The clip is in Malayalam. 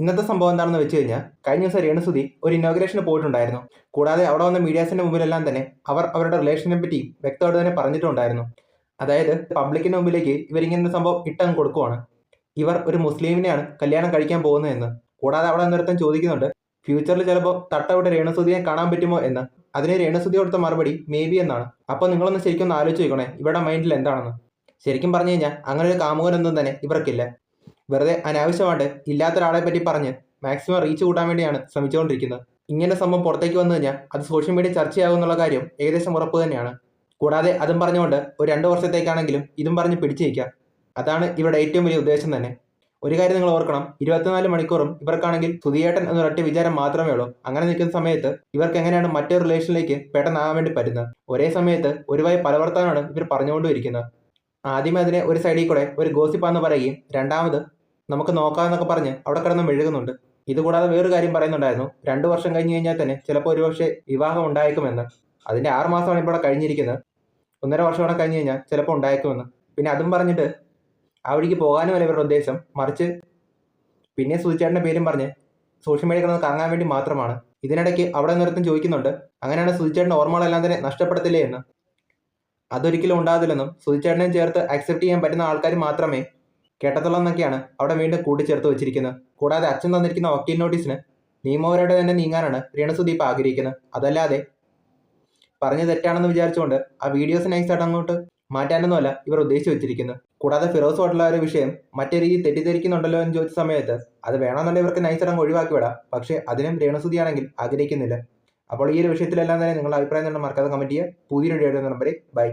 ഇന്നത്തെ സംഭവം എന്താണെന്ന് വെച്ച് കഴിഞ്ഞാൽ കഴിഞ്ഞ ദിവസം രേണുസുതി ഒരു ഇനോഗ്രേഷന് പോയിട്ടുണ്ടായിരുന്നു. കൂടാതെ അവിടെ വന്ന മീഡിയാസിന്റെ മുമ്പിലെല്ലാം തന്നെ അവർ അവരുടെ റിലേഷനെ പറ്റി വ്യക്തമായിട്ട് തന്നെ പറഞ്ഞിട്ടുണ്ടായിരുന്നു. അതായത് പബ്ലിക്കിന്റെ മുമ്പിലേക്ക് ഇവരിങ്ങനെ സംഭവം ഇട്ടങ്ങ് കൊടുക്കുവാണ്. ഇവർ ഒരു മുസ്ലിമിനെയാണ് കല്യാണം കഴിക്കാൻ പോകുന്നതെന്ന് കൂടാതെ അവിടെ നിന്നിടത്തും ചോദിക്കുന്നുണ്ട് ഫ്യൂച്ചറിൽ ചിലപ്പോൾ തട്ടവിടെ രേണുസുതിയെ കാണാൻ പറ്റുമോ എന്ന്? അതിന് രേണുസുതി കൊടുത്ത മറുപടി മേ ബി എന്നാണ്. അപ്പോൾ നിങ്ങളൊന്ന് ശരിക്കും ഒന്ന് ആലോചിച്ച് നോക്കണേ ഇവരുടെ മൈൻഡിൽ എന്താണെന്ന്? ശരിക്കും പറഞ്ഞു കഴിഞ്ഞാൽ അങ്ങനെ ഒരു കാമുകനൊന്നും തന്നെ ഇവർക്കില്ല. വെറുതെ അനാവശ്യമായിട്ട് ഇല്ലാത്ത ഒരാളെ പറ്റി പറഞ്ഞ് മാക്സിമം റീച്ച് കൂട്ടാൻ വേണ്ടിയാണ് ശ്രമിച്ചുകൊണ്ടിരിക്കുന്നത്. ഇങ്ങനെ സംഭവം പുറത്തേക്ക് വന്നു കഴിഞ്ഞാൽ അത് സോഷ്യൽ മീഡിയ ചർച്ചയാകും എന്നുള്ള കാര്യം ഏകദേശം ഉറപ്പ് തന്നെയാണ്. കൂടാതെ അതും പറഞ്ഞുകൊണ്ട് ഒരു രണ്ട് വർഷത്തേക്കാണെങ്കിലും ഇതും പറഞ്ഞ് പിടിച്ചു അതാണ് ഇവരുടെ ഏറ്റവും വലിയ ഉദ്ദേശം തന്നെ. ഒരു കാര്യം നിങ്ങൾ ഓർക്കണം ഇരുപത്തിനാല് മണിക്കൂറും ഇവർക്കാണെങ്കിൽ സുധിയേട്ടൻ എന്നൊരൊറ്റ വിചാരം മാത്രമേ ഉള്ളൂ. അങ്ങനെ നിൽക്കുന്ന സമയത്ത് ഇവർക്ക് എങ്ങനെയാണ് മറ്റൊരു റിലേഷനിലേക്ക് പെട്ടെന്നാകാൻ വേണ്ടി പറ്റുന്നത്? ഒരേ സമയത്ത് ഒരുവായി പലവർത്താനാണ് ഇവർ പറഞ്ഞുകൊണ്ടിരിക്കുന്നത് ആദ്യമേ അതിനെ ഒരു സൈഡിൽ കൂടെ ഒരു ഗോസിപ്പാന്ന് പറയുകയും രണ്ടാമത് നമുക്ക് നോക്കാമെന്നൊക്കെ പറഞ്ഞ് അവിടെ കിടന്ന് മെഴുകുന്നുണ്ട്. ഇതുകൂടാതെ വേറൊരു കാര്യം പറയുന്നുണ്ടായിരുന്നു. രണ്ടു വർഷം കഴിഞ്ഞ് കഴിഞ്ഞാൽ തന്നെ ചിലപ്പോൾ ഒരുപക്ഷെ വിവാഹം ഉണ്ടായേക്കുമെന്ന്. അതിന്റെ ആറ് മാസമാണ് ഇപ്പോൾ കഴിഞ്ഞിരിക്കുന്നത്. ഒന്നര വർഷം കൂടെ കഴിഞ്ഞ് കഴിഞ്ഞാൽ ചിലപ്പോൾ ഉണ്ടായേക്കുമെന്ന്. പിന്നെ അതും പറഞ്ഞിട്ട് ആ വഴിക്ക് പോകാനുമല്ല ഇവരുടെ ഉദ്ദേശം. മറിച്ച് പിന്നെ സുചേട്ടന്റെ പേരും പറഞ്ഞ് സോഷ്യൽ മീഡിയ കിടന്ന് കറങ്ങാൻ വേണ്ടി മാത്രമാണ്. ഇതിനിടയ്ക്ക് അവിടെ നിന്നൊരുത്തും ചോദിക്കുന്നുണ്ട് അങ്ങനെയാണ് സുചേട്ടന്റെ ഓർമ്മകളെല്ലാം തന്നെ നഷ്ടപ്പെടുത്തില്ലേ? എന്ന്. അതൊരിക്കലും ഉണ്ടാകില്ലെന്നും സുചേട്ടനെയും ചേർത്ത് അക്സെപ്റ്റ് ചെയ്യാൻ പറ്റുന്ന ആൾക്കാർ മാത്രമേ കേട്ടത്തുള്ളൂ എന്നൊക്കെയാണ് അവിടെ വീണ്ടും കൂട്ടിച്ചേർത്ത് വെച്ചിരിക്കുന്നത്. കൂടാതെ അച്ഛൻ തന്നിരിക്കുന്ന വക്കീൽ നോട്ടീസിന് നിയമപരമായിട്ട് തന്നെ നീങ്ങാനാണ് രേണസുദീപ് ആഗ്രഹിക്കുന്നത്. അതല്ലാതെ പറഞ്ഞു തെറ്റാണെന്ന് വിചാരിച്ചുകൊണ്ട് ആ വീഡിയോസ് നൈസായിട്ട് അങ്ങോട്ട് മാറ്റാനൊന്നുമല്ല ഇവർ ഉദ്ദേശിച്ച് വെച്ചിരിക്കുന്നത്. കൂടാതെ ഫിറോസ് ഹോട്ടലുള്ള ഒരു വിഷയം മറ്റേ രീതി തെറ്റിദ്ധരിക്കുന്നുണ്ടല്ലോ എന്ന് ചോദിച്ച സമയത്ത് അത് വേണമെന്നുണ്ടെങ്കിൽ ഇവർക്ക് നൈസായിട്ട് അങ്ങ് ഒഴിവാക്കി വിടാം. പക്ഷേ അതിനും രേണുസുതിയാണെങ്കിൽ ആഗ്രഹിക്കുന്നില്ല. അപ്പോൾ ഈ ഒരു വിഷയത്തിലെല്ലാം തന്നെ നിങ്ങളുടെ അഭിപ്രായം തന്നെ മറക്കാതെ കമന്റ് ചെയ്യുക. പുതിയൊരു വീഡിയോ നമ്പറിൽ ബൈ